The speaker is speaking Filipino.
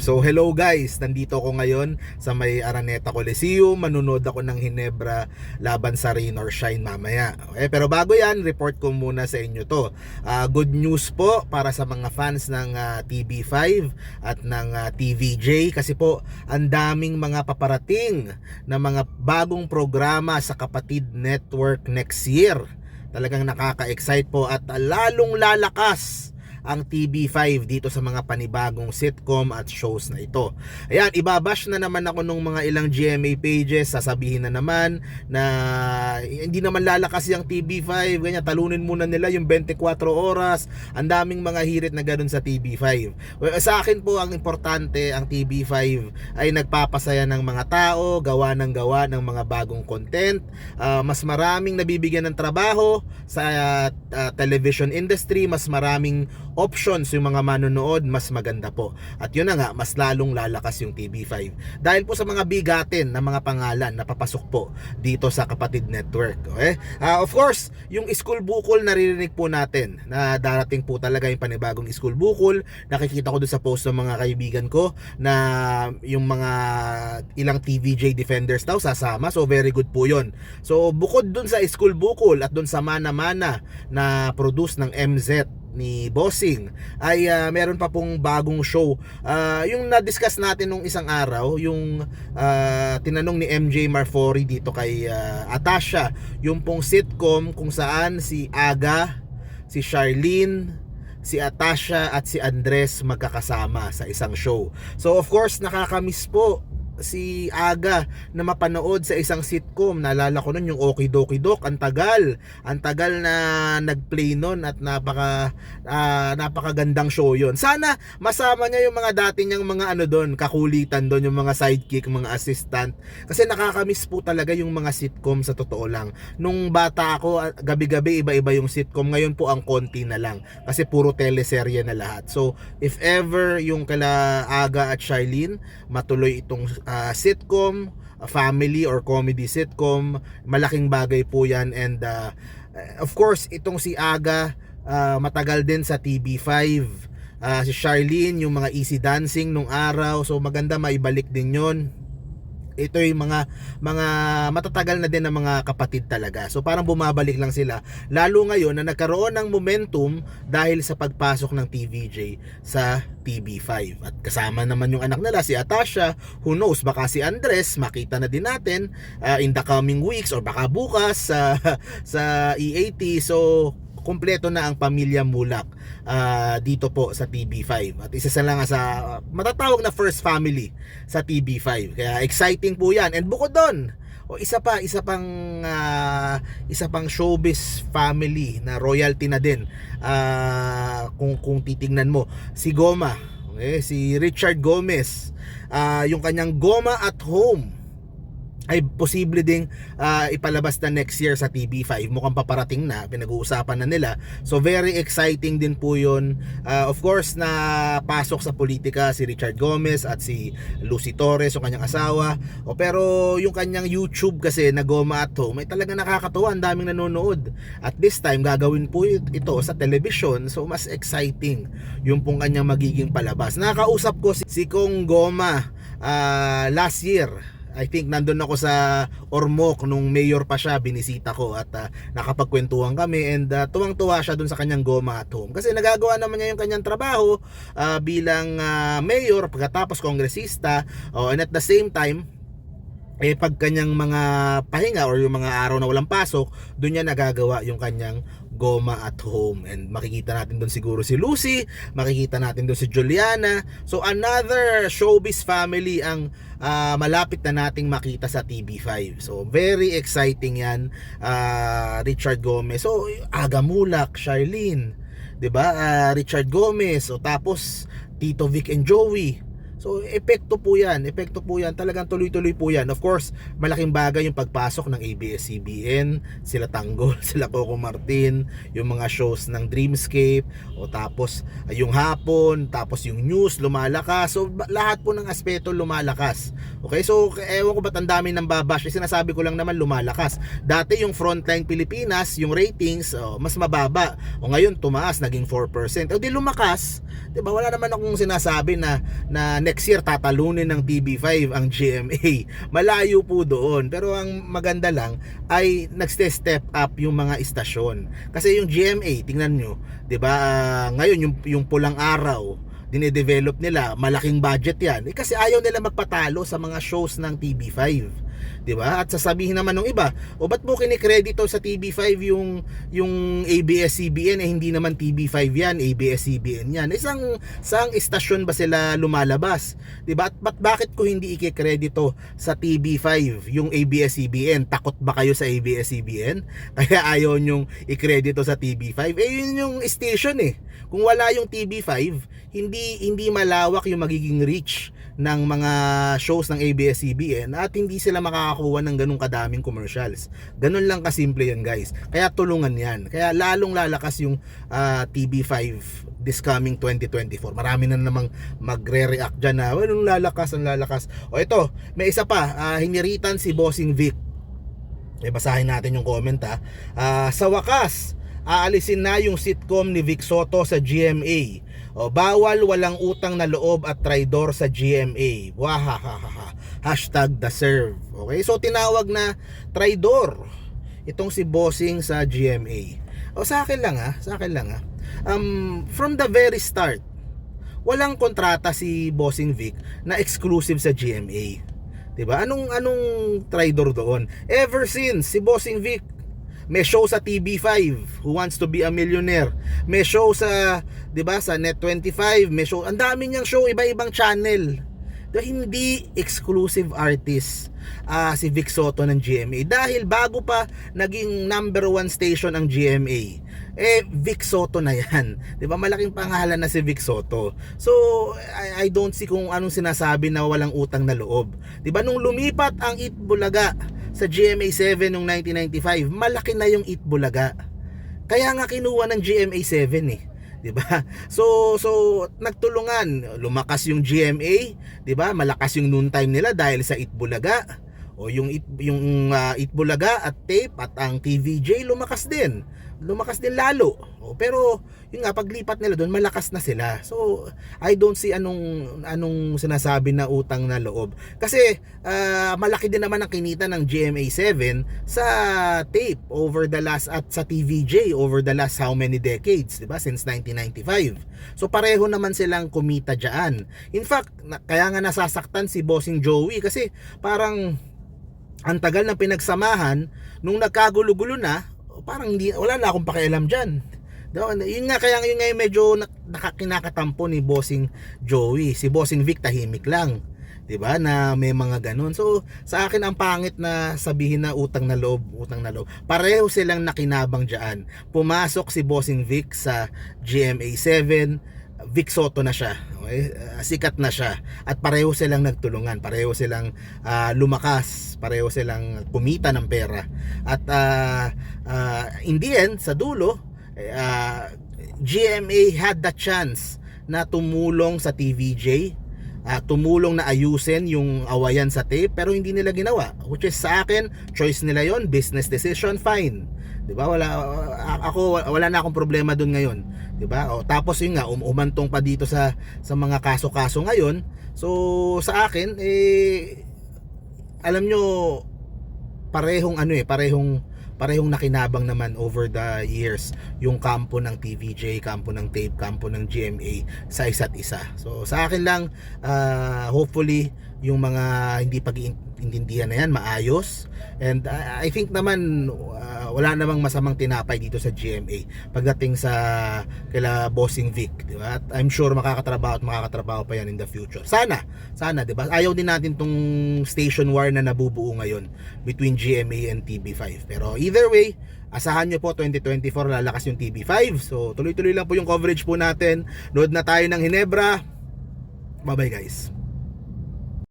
So hello guys, nandito ako ngayon sa may Araneta Coliseum. Manunod ako ng Hinebra laban sa Rain or Shine mamaya. Okay, pero bago yan, report ko muna sa inyo to. Ah, good news po para sa mga fans ng ah, TB5 at ng ah, TVJ kasi po ang daming mga paparating na mga bagong programa sa Kapatid Network next year. Talagang nakaka-excite po at lalong lalakas ang TB5 dito sa mga panibagong sitcom at shows na ito. Ayan, ibabash na naman ako nung mga ilang GMA pages, sasabihin na naman na hindi naman lalakas yung TB5, ganyan, talunin muna nila yung 24 oras, ang daming mga hirit na ganun sa TB5. Well, sa akin po, ang importante, ang TB5 ay nagpapasaya ng mga tao, gawa ng gawa ng mga bagong content, Ah, mas maraming nabibigyan ng trabaho sa ah, television industry, mas maraming options yung mga manonood, mas maganda po. At yun na nga, mas lalong lalakas yung TV5. Dahil po sa mga bigatin na mga pangalan na papasok po dito sa Kapatid Network. Okay? Ah, of course, yung school bukol naririnig po natin na darating po talaga yung panibagong school bukol. Nakikita ko doon sa post ng mga kaibigan ko na yung mga ilang TVJ defenders daw sasama. So very good po yun. So bukod dun sa school bukol at dun sa mana-mana na produce ng MZ ni Bossing ay ah, meron pa pong bagong show. Ah, yung na-discuss natin nung isang araw, yung ah, tinanong ni MJ Marfori dito kay ah, Atasha, yung pong sitcom kung saan si Aga, si Charlene, si Atasha at si Andres magkakasama sa isang show. So of course, nakakamiss po si Aga na mapanood sa isang sitcom. Naalala ko nun yung Okie Dokie Doc. Ang tagal. Ang tagal na nag-play nun at napaka ah, napakagandang show yon. Sana masama niya yung mga dati niyang mga ano doon, kakulitan doon, yung mga sidekick, mga assistant. Kasi nakakamiss po talaga yung mga sitcom sa totoo lang. Nung bata ako, ah, gabi-gabi iba-iba yung sitcom. Ngayon po ang konti na lang. Kasi puro teleserye na lahat. So, if ever yung kala Aga at Shailene matuloy itong ah, sitcom, family or comedy sitcom, malaking bagay po yan. And ah, of course itong si Aga ah, matagal din sa TV5 Ah, si Charlene yung mga easy dancing nung araw. So maganda maibalik din yon ito yung mga mga matatagal na din ng mga kapatid talaga. So parang bumabalik lang sila lalo ngayon na nagkaroon ng momentum dahil sa pagpasok ng TVJ sa TV5. At kasama naman yung anak nila si Atasha, who knows baka si Andres makita na din natin uh, in the coming weeks or baka bukas sa sa EAT. So kumpleto na ang pamilya Mulak ah, dito po sa TB5 at isa sa lang sa matatawag na first family sa TB5 kaya exciting po yan. And bukod doon o isa pa isa pang ah, isa pang showbiz family na royalty na din Ah, kung kung titingnan mo. Si Goma okay, si Richard Gomez ah, yung kanyang Goma at Home ay posible ding ah, ipalabas na next year sa TV5 mukhang paparating na pinag-uusapan na nila. So very exciting din po yun. Ah, of course na pasok sa politika si Richard Gomez at si Lucy Torres yung kanyang asawa. O pero yung kanyang YouTube kasi na Goma at Home ay talaga nakakatuwa. Ang daming nanonood. At this time gagawin po ito sa television. So mas exciting yung pong kanyang magiging palabas. Nakakausap ko si, si Kong Goma ah, last year I think nandun ako sa Ormoc nung mayor pa siya, binisita ko at ah, nakapagkwentuhan kami and ah, tuwang-tuwa siya dun sa kanyang goma at home. Kasi nagagawa naman niya yung kanyang trabaho ah, bilang ah, mayor, pagkatapos kongresista, oh, and at the same time, eh pag kanyang mga pahinga or yung mga araw na walang pasok, doon niya nagagawa yung kanyang goma at home and makikita natin doon siguro si Lucy, makikita natin doon si Juliana. So another showbiz family ang ah, malapit na nating makita sa TV5. So very exciting 'yan. Ah, Richard Gomez. So Aga Mulak, Charlene, 'di ba? Ah, Richard Gomez. So tapos Tito Vic and Joey. So, epekto po yan. Epekto po yan. Talagang tuloy-tuloy po yan. Of course, malaking bagay yung pagpasok ng ABS-CBN, sila Tanggol, sila Coco Martin, yung mga shows ng Dreamscape, o tapos yung hapon, tapos yung news, lumalakas. So, lahat po ng aspeto lumalakas. Okay, so, ewan ko ba't ang dami ng babash. Eh, sinasabi ko lang naman lumalakas. Dati yung Frontline Pilipinas, yung ratings, oh, mas mababa. O ngayon, tumaas, naging 4%. O di lumakas, 'di ba? Wala naman akong sinasabi na na next year tatalunin ng TV5 ang GMA. Malayo po doon. Pero ang maganda lang ay nagste-step up yung mga istasyon. Kasi yung GMA, tingnan nyo, 'di ba? ah, ngayon yung yung pulang araw, dinedevelop nila, malaking budget 'yan. Eh, kasi ayaw nila magpatalo sa mga shows ng TV5. 'Di ba? At sasabihin naman ng iba, o ba't mo kinikredito sa TV5 yung yung ABS-CBN eh hindi naman TV5 yan, ABS-CBN yan. Isang sang istasyon ba sila lumalabas? 'Di ba? At ba't bakit ko hindi ikikredito sa TV5 yung ABS-CBN? Takot ba kayo sa ABS-CBN? Kaya ayaw nyong ikredito sa TV5. Eh yun yung station eh. Kung wala yung TV5, hindi hindi malawak yung magiging reach ng mga shows ng ABS-CBN at hindi sila makakakuha ng ganung kadaming commercials. Ganun lang kasimple yan guys. Kaya tulungan yan. Kaya lalong lalakas yung ah, TV5 this coming 2024. Marami na namang magre-react dyan na, well, ang lalakas, ang lalakas. O ito, may isa pa, ah, hiniritan si Bossing Vic. Eh, basahin natin yung comment ha. Ah, sa wakas, aalisin na yung sitcom ni Vic Soto sa GMA. O, bawal walang utang na loob at traidor sa GMA. Wahahaha. Hashtag the serve. Okay, so tinawag na traidor itong si Bossing sa GMA. O sa akin lang ha, sa akin lang ha. Um, from the very start, walang kontrata si Bossing Vic na exclusive sa GMA. 'Di ba? Anong anong traidor doon? Ever since si Bossing Vic may show sa TV5 Who Wants to be a Millionaire. May show sa 'di ba sa Net25, may show. Ang dami niyang show iba-ibang channel. Dahil hindi exclusive artist ah, si Vic Soto ng GMA dahil bago pa naging number one station ang GMA eh Vic Soto na yan 'di ba malaking pangalan na si Vic Soto so I, I don't see kung anong sinasabi na walang utang na loob 'di ba nung lumipat ang Eat Bulaga sa GMA 7 noong 1995 malaki na yung Eat Bulaga kaya nga kinuha ng GMA 7 eh 'di ba? So so nagtulungan, lumakas yung GMA, 'di ba? Malakas yung noon time nila dahil sa Itbulaga. O yung It, yung uh, Itbulaga at Tape at ang TVJ lumakas din. Lumakas din lalo. O, pero yung nga paglipat nila doon malakas na sila. So I don't see anong anong sinasabi na utang na loob. Kasi ah, malaki din naman ang kinita ng GMA 7 sa tape over the last at sa TVJ over the last how many decades, 'di ba? Since 1995. So pareho naman silang kumita diyan. In fact, na, kaya nga nasasaktan si Bossing Joey kasi parang ang tagal ng pinagsamahan nung nagkagulo-gulo na, parang hindi wala na akong pakialam diyan. Yun nga kaya yun nga yung medyo nak- nakakinakatampo ni Bossing Joey. Si Bossing Vic tahimik lang. 'Di ba? Na may mga ganun. So, sa akin ang pangit na sabihin na utang na loob, utang na loob. Pareho silang nakinabang diyan. Pumasok si Bossing Vic sa GMA 7, Vic Soto na siya. Okay? Ah, sikat na siya. At pareho silang nagtulungan. Pareho silang ah, lumakas. Pareho silang kumita ng pera. At ah, ah, in the end, sa dulo, eh, ah, GMA had the chance na tumulong sa TVJ ah, tumulong na ayusin yung awayan sa tape pero hindi nila ginawa which is sa akin choice nila yon business decision fine 'di ba? Wala ako wala na akong problema doon ngayon 'di ba? O tapos yun nga um, pa dito sa sa mga kaso-kaso ngayon. So sa akin eh alam nyo parehong ano eh parehong parehong nakinabang naman over the years yung kampo ng TVJ, kampo ng tape, kampo ng GMA sa isa't isa. So sa akin lang ah, hopefully yung mga hindi pag-iintindihan na yan maayos and ah, I think naman ah, wala namang masamang tinapay dito sa GMA pagdating sa kila Bossing Vic, di ba? At I'm sure makakatrabaho at makakatrabaho pa yan in the future. Sana, sana, di ba? Ayaw din natin tong station war na nabubuo ngayon between GMA and TB5. Pero either way, asahan nyo po 2024 lalakas yung TB5. So tuloy-tuloy lang po yung coverage po natin. Load na tayo ng Hinebra. Bye-bye guys.